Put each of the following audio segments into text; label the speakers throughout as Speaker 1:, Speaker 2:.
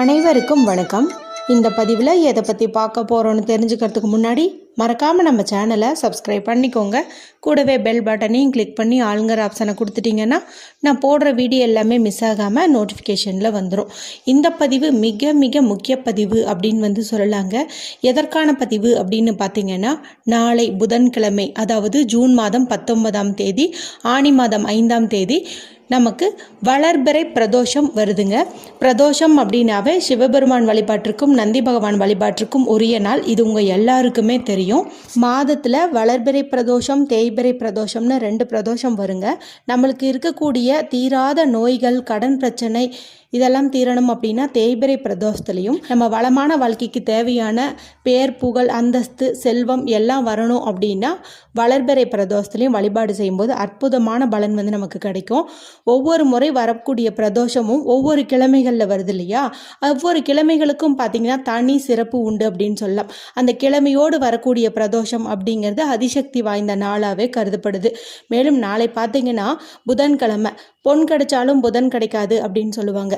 Speaker 1: அனைவருக்கும் வணக்கம். இந்த பதிவில் எதை பற்றி பார்க்க போகிறோன்னு தெரிஞ்சுக்கிறதுக்கு முன்னாடி மறக்காமல் நம்ம சேனலை சப்ஸ்கிரைப் பண்ணிக்கோங்க. கூடவே பெல் பட்டனையும் கிளிக் பண்ணி ஆளுங்கிற ஆப்ஷனை கொடுத்துட்டிங்கன்னா நான் போடுற வீடியோ எல்லாமே மிஸ் ஆகாமல் நோட்டிஃபிகேஷனில் வந்துடும் இந்த பதிவு மிக மிக முக்கிய பதிவு அப்படின்னு வந்து சொல்லலாங்க. எதற்கான பதிவு அப்படின்னு பார்த்தீங்கன்னா நாளை புதன்கிழமை அதாவது ஜூன் மாதம் பத்தொன்பதாம் தேதி ஆனி மாதம் ஐந்தாம் தேதி நமக்கு வளர்பிறை பிரதோஷம் வருதுங்க. பிரதோஷம் அப்படின்னாவே சிவபெருமான் வழிபாட்டிற்கும் நந்தி பகவான் வழிபாட்டிற்கும் உரிய நாள். இது உங்கள் எல்லாருக்குமே தெரியும். மாதத்தில் வளர்பிறை பிரதோஷம் தேய்பிறை பிரதோஷம்னு ரெண்டு பிரதோஷம் வருங்க. நம்மளுக்கு இருக்கக்கூடிய தீராத நோய்கள் கடன் பிரச்சனை இதெல்லாம் தீரணும் அப்படின்னா தேய்பிரை பிரதோஷத்துலையும் நம்ம வளமான வாழ்க்கைக்கு தேவையான பேர் புகழ் அந்தஸ்து செல்வம் எல்லாம் வரணும் அப்படின்னா வளர்பிறை பிரதோஷத்துலையும் வழிபாடு செய்யும்போது அற்புதமான பலன் வந்து நமக்கு கிடைக்கும். ஒவ்வொரு முறை வரக்கூடிய பிரதோஷமும் ஒவ்வொரு கிழமைகளில் வருது இல்லையா? ஒவ்வொரு கிழமைகளுக்கும் பார்த்தீங்கன்னா தனி சிறப்பு உண்டு அப்படின்னு சொல்லலாம். அந்த கிழமையோடு வரக்கூடிய பிரதோஷம் அப்படிங்கிறது அதிசக்தி வாய்ந்த நாளாகவே கருதப்படுது. மேலும் நாளை பார்த்தீங்கன்னா புதன்கிழமை. பொன் கிடைச்சாலும் புதன் கிடைக்காது அப்படின்னு சொல்லுவாங்க.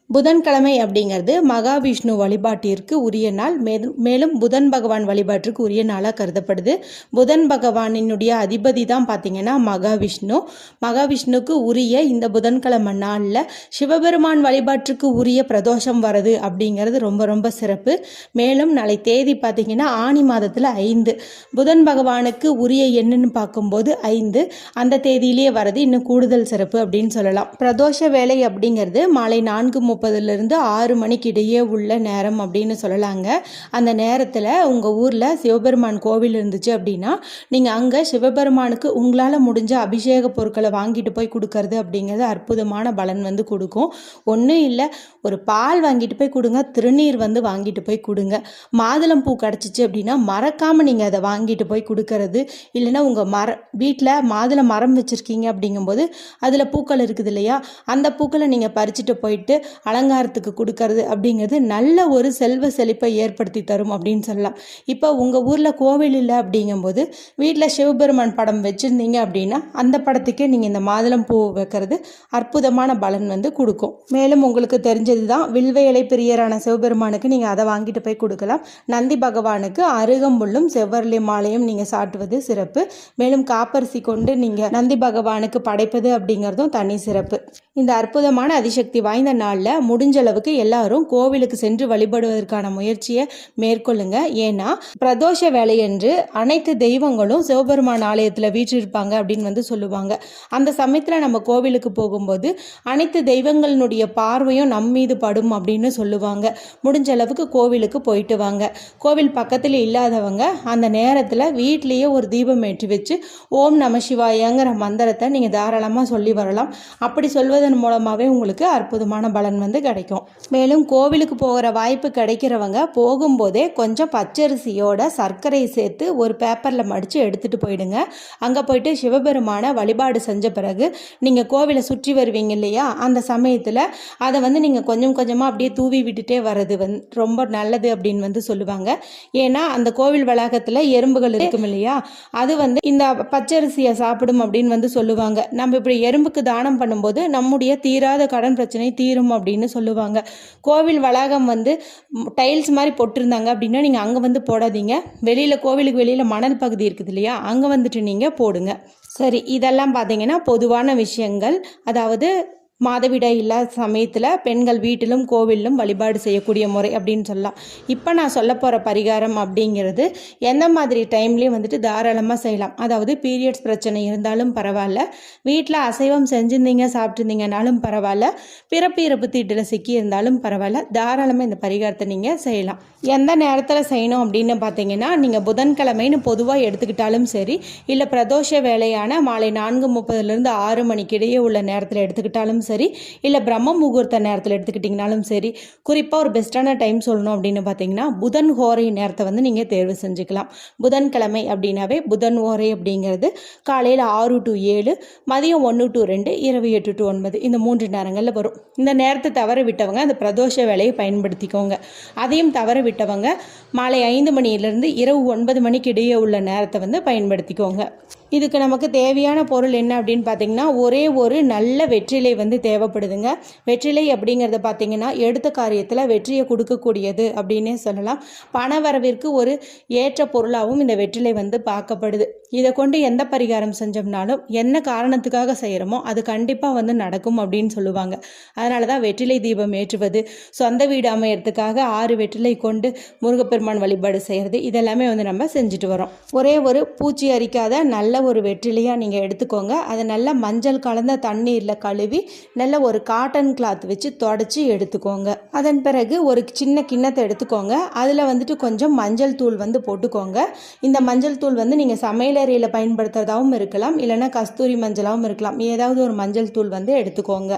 Speaker 1: புதன்கிழமை அப்படிங்கிறது மகாவிஷ்ணு வழிபாட்டிற்கு உரிய நாள். மேலும் மேலும் புதன் பகவான் வழிபாட்டிற்கு உரிய நாளாக கருதப்படுது. புதன் பகவானினுடைய அதிபதி தான் பார்த்தீங்கன்னா மகாவிஷ்ணு. மகாவிஷ்ணுக்கு உரிய இந்த புதன்கிழமை நாளில் சிவபெருமான் வழிபாட்டிற்கு உரிய பிரதோஷம் வருது அப்படிங்கிறது ரொம்ப ரொம்ப சிறப்பு. மேலும் நாளை தேதி பார்த்தீங்கன்னா ஆனி மாதத்தில் ஐந்து. புதன் பகவானுக்கு உரிய என்னன்னு பார்க்கும்போது ஐந்து. அந்த தேதியிலேயே வர்றது இன்னும் கூடுதல் சிறப்பு அப்படின்னு சொல்லலாம். பிரதோஷ வேலை அப்படிங்கிறது மாலை நான்கு முப்பதுலேருந்து ஆறு மணிக்கு இடையே உள்ள நேரம் அப்படின்னு சொல்லலாங்க. அந்த நேரத்தில் உங்கள் ஊரில் சிவபெருமான் கோவில் இருந்துச்சு அப்படின்னா நீங்கள் அங்கே சிவபெருமானுக்கு உங்களால் முடிஞ்ச அபிஷேக பொருட்களை வாங்கிட்டு போய் கொடுக்கறது அப்படிங்கிறது அற்புதமான பலன் வந்து கொடுக்கும். ஒன்றும் இல்லை ஒரு பால் வாங்கிட்டு போய் கொடுங்க திருநீர் வந்து வாங்கிட்டு போய் கொடுங்க. மாதுளம் பூ கிடச்சிச்சு அப்படின்னா மறக்காமல் நீங்கள் அதை வாங்கிட்டு போய் கொடுக்கறது. இல்லைன்னா உங்கள் மர வீட்டில் மாதுளை மரம் வச்சுருக்கீங்க அப்படிங்கும்போது அதில் பூக்கள் இருக்குது இல்லையா? அந்த பூக்களை நீங்கள் பறிச்சுட்டு போயிட்டு அலங்காரத்துக்கு கொடுக்கறது அப்படிங்கிறது நல்ல ஒரு செல்வ செழிப்பை ஏற்படுத்தி தரும் அப்படின்னு சொல்லலாம். இப்போ உங்கள் ஊரில் கோவில் இல்லை அப்படிங்கும்போது வீட்டில் சிவபெருமான் படம் வச்சுருந்தீங்க அப்படின்னா அந்த படத்துக்கே நீங்கள் இந்த மாதுளம் பூ வைக்கிறது அற்புதமான பலன் வந்து கொடுக்கும். மேலும் உங்களுக்கு தெரிஞ்சது தான் வில்வேலை பிரியரான சிவபெருமானுக்கு நீங்கள் அதை வாங்கிட்டு போய் கொடுக்கலாம். நந்தி பகவானுக்கு அருகம்புல்லும் செவ்வரளி மாலையும் நீங்கள் சாட்டுவது சிறப்பு. மேலும் காப்பரிசி கொண்டு நீங்கள் நந்தி பகவானுக்கு படைப்பது அப்படிங்கிறதும் தனி சிறப்பு. இந்த அற்புதமான அதிசக்தி வாய்ந்த நாளில் முடிஞ்ச அளவுக்கு எல்லாரும் கோவிலுக்கு சென்று வழிபடுவதற்கான முயற்சியை மேற்கொள்ளுங்க. ஏன்னா பிரதோஷ வேலையன்று அனைத்து தெய்வங்களும் சிவபெருமான் ஆலயத்தில் வீற்றிருப்பாங்க அப்படின்னு வந்து சொல்லுவாங்க. அந்த சமயத்தில் நம்ம கோவிலுக்கு போகும்போது அனைத்து தெய்வங்களினுடைய பார்வையும் நம் மீது படும் அப்படின்னு சொல்லுவாங்க. முடிஞ்ச அளவுக்கு கோவிலுக்கு போயிட்டு வாங்க. கோவில் பக்கத்தில் இல்லாதவங்க அந்த நேரத்தில் வீட்லேயே ஒரு தீபம் ஏற்றி வச்சு ஓம் நம சிவாயங்கிற மந்திரத்தை நீங்கள் தாராளமாக சொல்லி வரலாம். அப்படி சொல்வது சொல்வதன் மூலமாகவே உங்களுக்கு அற்புதமான பலன் வந்து கிடைக்கும். மேலும் கோவிலுக்கு போகிற வாய்ப்பு கிடைக்கிறவங்க போகும்போதே கொஞ்சம் பச்சரிசியோட சர்க்கரை சேர்த்து ஒரு பேப்பரில் மடித்து எடுத்துகிட்டு போயிடுங்க. அங்கே போயிட்டு சிவபெருமானை வழிபாடு செஞ்ச பிறகு நீங்கள் கோவிலை சுற்றி வருவீங்க இல்லையா? அந்த சமயத்தில் அதை வந்து நீங்கள் கொஞ்சம் கொஞ்சமாக அப்படியே தூவி விட்டுட்டே வர்றது வந்து ரொம்ப நல்லது அப்படின்னு வந்து சொல்லுவாங்க. ஏன்னா அந்த கோவில் வளாகத்தில் எறும்புகள் இருக்கும் இல்லையா? அது வந்து இந்த பச்சரிசியை சாப்பிடும் அப்படின்னு வந்து சொல்லுவாங்க. நம்ம இப்படி எறும்புக்கு தானம் பண்ணும்போது நம்முடைய தீராத கடன் பிரச்சனை தீரும் அப்படின்னு சொல்லுவாங்க. கோவில் வளாகம் வந்து டைல்ஸ் மாதிரி போட்டிருந்தாங்க அப்படின்னா நீங்கள் அங்கே வந்து போடாதீங்க. வெளியில் கோவிலுக்கு வெளியில் மணல் பகுதி இருக்குது இல்லையா? அங்கே வந்துட்டு நீங்கள் போடுங்க. சரி இதெல்லாம் பார்த்தீங்கன்னா பொதுவான விஷயங்கள். அதாவது மாதவிடாய் இல்லாத சமயத்தில் பெண்கள் வீட்டிலும் கோவிலும் வழிபாடு செய்யக்கூடிய முறை அப்படின்னு சொல்லலாம். இப்போ நான் சொல்ல போகிற பரிகாரம் அப்படிங்கிறது எந்த மாதிரி டைம்லேயும் வந்துட்டு தாராளமாக செய்யலாம். அதாவது பீரியட்ஸ் பிரச்சனை இருந்தாலும் பரவாயில்ல. வீட்டில் அசைவம் செஞ்சுருந்தீங்க சாப்பிட்ருந்தீங்கனாலும் பரவாயில்ல. பிறப்பு இறப்பு தீட்டில் சிக்கி இருந்தாலும் பரவாயில்ல. தாராளமாக இந்த பரிகாரத்தை நீங்கள் செய்யலாம். எந்த நேரத்தில் செய்யணும் அப்படின்னு பார்த்தீங்கன்னா நீங்கள் புதன்கிழமைன்னு பொதுவாக எடுத்துக்கிட்டாலும் சரி இல்லை பிரதோஷ வேலையான மாலை நான்கு முப்பதுலேருந்து ஆறு மணிக்கு இடையே உள்ள நேரத்தில் எடுத்துக்கிட்டாலும் சரி சரி இல்லை பிரம்ம முகூர்த்த நேரத்தில் எடுத்துக்கிட்டிங்கனாலும் சரி குறிப்பாக ஒரு பெஸ்ட்டான டைம் சொல்லணும் அப்படின்னு பார்த்தீங்கன்னா புதன் ஹோரை நேரத்தை வந்து நீங்கள் தேர்வு செஞ்சுக்கலாம். புதன்கிழமை அப்படின்னாவே புதன் ஓரை அப்படிங்கிறது காலையில் ஆறு டு ஏழு மதியம் ஒன்று டு ரெண்டு இரவு எட்டு டு ஒன்பது இந்த மூன்று நேரங்களில் வரும். இந்த நேரத்தை தவற விட்டவங்க அந்த பிரதோஷ வேலையை பயன்படுத்திக்கோங்க. அதையும் தவற விட்டவங்க மாலை ஐந்து மணியிலிருந்து இரவு ஒன்பது மணிக்கு இடையே உள்ள நேரத்தை வந்து பயன்படுத்திக்கோங்க. இதுக்கு நமக்கு தேவையான பொருள் என்ன அப்படின்னு பார்த்தீங்கன்னா ஒரே ஒரு நல்ல வெற்றிலை வந்து தேவைப்படுதுங்க. வெற்றிலை அப்படிங்கிறத பார்த்தீங்கன்னா எடுத்த காரியத்தில் வெற்றியை கொடுக்கக்கூடியது அப்படின்னே சொல்லலாம். பண வரவிற்கு ஒரு ஏற்ற பொருளாகவும் இந்த வெற்றிலை வந்து பார்க்கப்படுது. இதை கொண்டு எந்த பரிகாரம் செஞ்சோம்னாலும் என்ன காரணத்துக்காக செய்கிறோமோ அது கண்டிப்பாக வந்து நடக்கும் அப்படின்னு சொல்லுவாங்க. அதனால தான் வெற்றிலை தீபம் ஏற்றுவது சொந்த வீடு அமையறதுக்காக ஆறு வெற்றிலை கொண்டு முருகப்பெருமான் வழிபாடு செய்கிறது இதெல்லாமே வந்து நம்ம செஞ்சுட்டு வரோம். ஒரே ஒரு பூச்சி அரிக்காத நல்ல ஒரு வெற்றிலையாக நீங்கள் எடுத்துக்கோங்க. அதை நல்லா மஞ்சள் கலந்த தண்ணீரில் கழுவி நல்ல ஒரு காட்டன் கிளாத் வச்சு தொடச்சி எடுத்துக்கோங்க. அதன் பிறகு ஒரு சின்ன கிண்ணத்தை எடுத்துக்கோங்க. அதில் வந்துட்டு கொஞ்சம் மஞ்சள் தூள் வந்து போட்டுக்கோங்க. இந்த மஞ்சள் தூள் வந்து நீங்கள் சமையலறையில் பயன்படுத்துறதாகவும் இருக்கலாம் இல்லைன்னா கஸ்தூரி மஞ்சளாகவும் இருக்கலாம். ஏதாவது ஒரு மஞ்சள் தூள் வந்து எடுத்துக்கோங்க.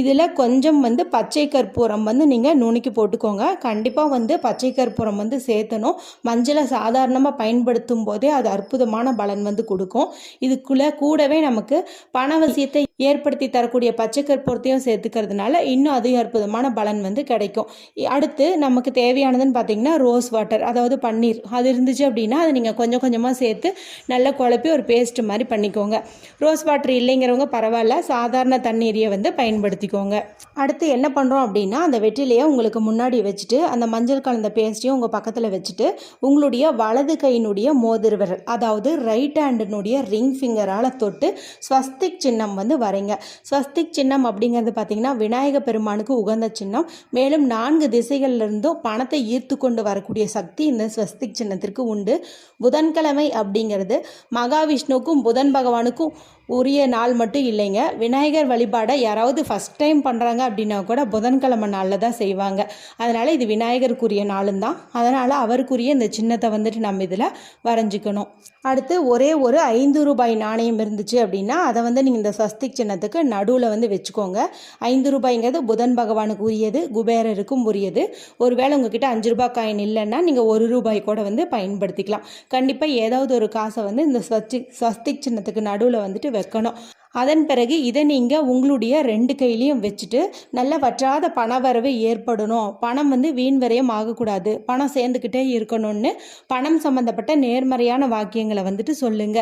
Speaker 1: இதில் கொஞ்சம் வந்து பச்சை கற்பூரம் வந்து நீங்கள் நுணுக்கி போட்டுக்கோங்க. கண்டிப்பாக வந்து பச்சை கற்பூரம் வந்து சேர்த்தணும். மஞ்சளை சாதாரணமாக பயன்படுத்தும் போதே அது அற்புதமான பலன் வந்து கொடுக்கும். இதுக்குள்ளே கூடவே நமக்கு பணவசியத்தை ஏற்படுத்தி தரக்கூடிய பச்சை கற்பூரத்தையும் சேர்த்துக்கிறதுனால இன்னும் அதிக அற்புதமான பலன் வந்து கிடைக்கும். அடுத்து நமக்கு தேவையானதுன்னு பார்த்தீங்கன்னா ரோஸ் வாட்டர் அதாவது பன்னீர். அது இருந்துச்சு அப்படின்னா அதை நீங்கள் கொஞ்சம் கொஞ்சமாக சேர்த்து நல்லா குழப்பி ஒரு பேஸ்ட் மாதிரி பண்ணிக்கோங்க. ரோஸ் வாட்டர் இல்லைங்கிறவங்க பரவாயில்ல. சாதாரண தண்ணீரையை வந்து பயன்படுத்திக்கோங்க. அடுத்து என்ன பண்ணுறோம் அப்படின்னா அந்த வெற்றிலையை உங்களுக்கு முன்னாடி வச்சுட்டு அந்த மஞ்சள் கலந்த பேஸ்ட்டையும் உங்கள் பக்கத்தில் வச்சுட்டு உங்களுடைய வலது கையினுடைய மோதிர விரல் அதாவது ரைட் ஹேண்டினுடைய ரிங் ஃபிங்கரால் தொட்டு ஸ்வஸ்திக் சின்னம் வந்து வரைங்க. ஸ்வஸ்திக் சின்னம் அப்படிங்கிறது பார்த்தீங்கன்னா விநாயக பெருமானுக்கு உகந்த சின்னம். மேலும் நான்கு திசைகள்ல இருந்தும் பணத்தை ஈர்த்து கொண்டு வரக்கூடிய சக்தி இந்த ஸ்வஸ்திக் சின்னத்திற்கு உண்டு. புதன்கிழமை அப்படிங்கிறது மகாவிஷ்ணுவுக்கும் புதன் பகவானுக்கும் உரிய நாள் மட்டும் இல்லைங்க. விநாயகர் வழிபாடை யாராவது ஃபஸ்ட் டைம் பண்ணுறாங்க அப்படின்னா கூட புதன்கிழமை நாளில் தான் செய்வாங்க. அதனால் இது விநாயகருக்குரிய நாளும் தான். அதனால் அவருக்குரிய இந்த சின்னத்தை வந்துட்டு நம்ம இதில் வரைஞ்சிக்கணும். அடுத்து ஒரே ஒரு ஐந்து ரூபாய் நாணயம் இருந்துச்சு அப்படின்னா அதை வந்து நீங்கள் இந்த சின்னத்துக்கு நடுவில் வந்து வச்சுக்கோங்க. ஐந்து ரூபாய்ங்கிறது புதன் பகவானுக்கு உரியது குபேரருக்கும் உரியது. ஒருவேளை உங்ககிட்ட அஞ்சு ரூபாய் காயின் இல்லைன்னா நீங்கள் ஒரு ரூபாய் கூட வந்து பயன்படுத்திக்கலாம். கண்டிப்பாக ஏதாவது ஒரு காசை வந்து இந்த ஸ்வஸ்திக் ஸ்வஸ்திக் சின்னத்துக்கு நடுவில் வந்துட்டு வைக்கணும். அதன் பிறகு இதை நீங்கள் உங்களுடைய ரெண்டு கையிலையும் வச்சுட்டு நல்ல வற்றாத பண வரவு ஏற்படணும். பணம் வந்து வீண் விரயம் ஆகக்கூடாது. பணம் சேர்ந்துக்கிட்டே இருக்கணும்னு பணம் சம்மந்தப்பட்ட நேர்மறையான வாக்கியங்களை வந்துட்டு சொல்லுங்க.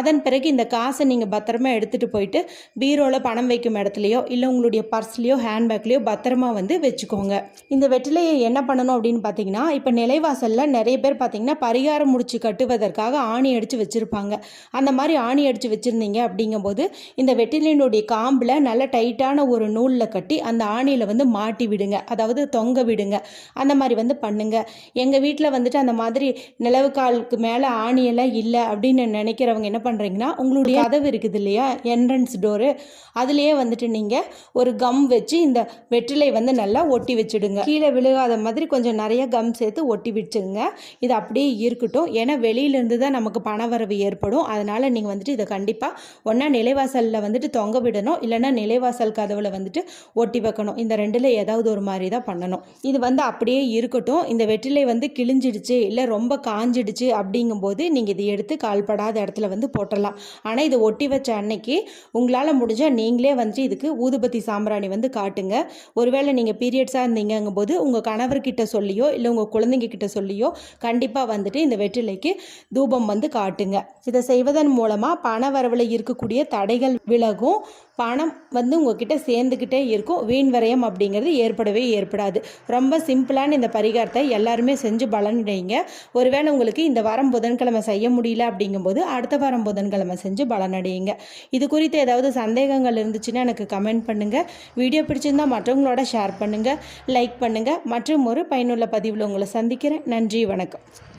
Speaker 1: அதன் பிறகு இந்த காசை நீங்கள் பத்திரமா எடுத்துகிட்டு போயிட்டு பீரோவில் பணம் வைக்கும் இடத்துலையோ இல்லை உங்களுடைய பர்ஸ்லேயோ ஹேண்ட்பேக்லேயோ பத்திரமா வந்து வச்சுக்கோங்க. இந்த வெற்றிலையை என்ன பண்ணணும் அப்படின்னு பார்த்தீங்கன்னா இப்போ நிலைவாசலில் நிறைய பேர் பார்த்தீங்கன்னா பரிகாரம் முடிச்சு கட்டுவதற்காக ஆணி அடித்து வச்சுருப்பாங்க. அந்த மாதிரி ஆணி அடித்து வச்சுருந்தீங்க அப்படிங்கும்போது இந்த வெற்றிலையினுடைய காம்பில் நல்ல டைட்டான ஒரு நூலில் கட்டி அந்த ஆணியில் வந்து மாட்டி விடுங்க. அதாவது தொங்க விடுங்க. அந்த மாதிரி வந்து பண்ணுங்க. எங்கள் வீட்டில் வந்துட்டு அந்த மாதிரி நிலவு காலுக்கு மேலே ஆணியெல்லாம் இல்லை அப்படின்னு நினைக்கிறவங்க என்ன பண்ணுறீங்கன்னா உங்களுடைய கதவு இருக்குது இல்லையா? என்ட்ரன்ஸ் டோரு அதுலேயே வந்துட்டு நீங்கள் ஒரு கம் வச்சு இந்த வெற்றிலை வந்து நல்லா ஒட்டி வச்சுடுங்க. கீழே விழுகாத மாதிரி கொஞ்சம் நிறைய கம் சேர்த்து ஒட்டி வச்சுடுங்க இது அப்படியே இருக்கட்டும். ஏன்னா வெளியிலேருந்து தான் நமக்கு பணவரவு ஏற்படும். அதனால் நீங்கள் வந்துட்டு இதை கண்டிப்பாக ஒன்றா கதவுகளில் வந்துட்டு தொங்க விடணும் இல்லைன்னா நிலைவாசல் கதவில் வந்துட்டு ஒட்டி வைக்கணும். இந்த ரெண்டில் ஏதாவது ஒரு மாதிரி தான் பண்ணணும். இது வந்து அப்படியே இருக்கட்டும். இந்த வெற்றிலை வந்து கிழிஞ்சிடுச்சு இல்லை ரொம்ப காஞ்சிடுச்சு அப்படிங்கும்போது நீங்கள் இதை எடுத்து கால்படாத இடத்துல வந்து போட்டுடலாம் ஆனால் இதை ஒட்டி வச்ச அன்னைக்கு உங்களால் முடிஞ்சால் நீங்களே வந்துட்டு இதுக்கு ஊதுபத்தி சாம்பிராணி வந்து காட்டுங்க. ஒருவேளை நீங்கள் பீரியட்ஸாக இருந்தீங்கங்கும் போது உங்கள் கணவர்கிட்ட சொல்லியோ இல்லை உங்கள் குழந்தைங்க கிட்ட சொல்லியோ கண்டிப்பாக வந்துட்டு இந்த வெற்றிலைக்கு தூபம் வந்து காட்டுங்க. இதை செய்வதன் மூலமாக பண வரவில் இருக்கக்கூடிய தடைகள் விலகும். பணம் வந்து உங்ககிட்ட சேர்ந்துக்கிட்டே இருக்கும். வீண் விரயம் அப்படிங்கிறது ஏற்படவே ஏற்படாது. ரொம்ப சிம்பிளான இந்த பரிகாரத்தை எல்லாருமே செஞ்சு பலனடைங்க ஒருவேளை உங்களுக்கு இந்த வாரம் புதன்கிழமை செய்ய முடியல அப்படிங்கும்போது அடுத்த வாரம் புதன்கிழமை செஞ்சு பலனடையுங்க இது குறித்து ஏதாவது சந்தேகங்கள் இருந்துச்சுன்னா எனக்கு கமெண்ட் பண்ணுங்கள் வீடியோ பிடிச்சிருந்தா மற்றவங்களோட ஷேர் பண்ணுங்கள் லைக் பண்ணுங்கள் மற்றும் ஒரு பயனுள்ள பதிவில் உங்களை சந்திக்கிறேன். நன்றி வணக்கம்.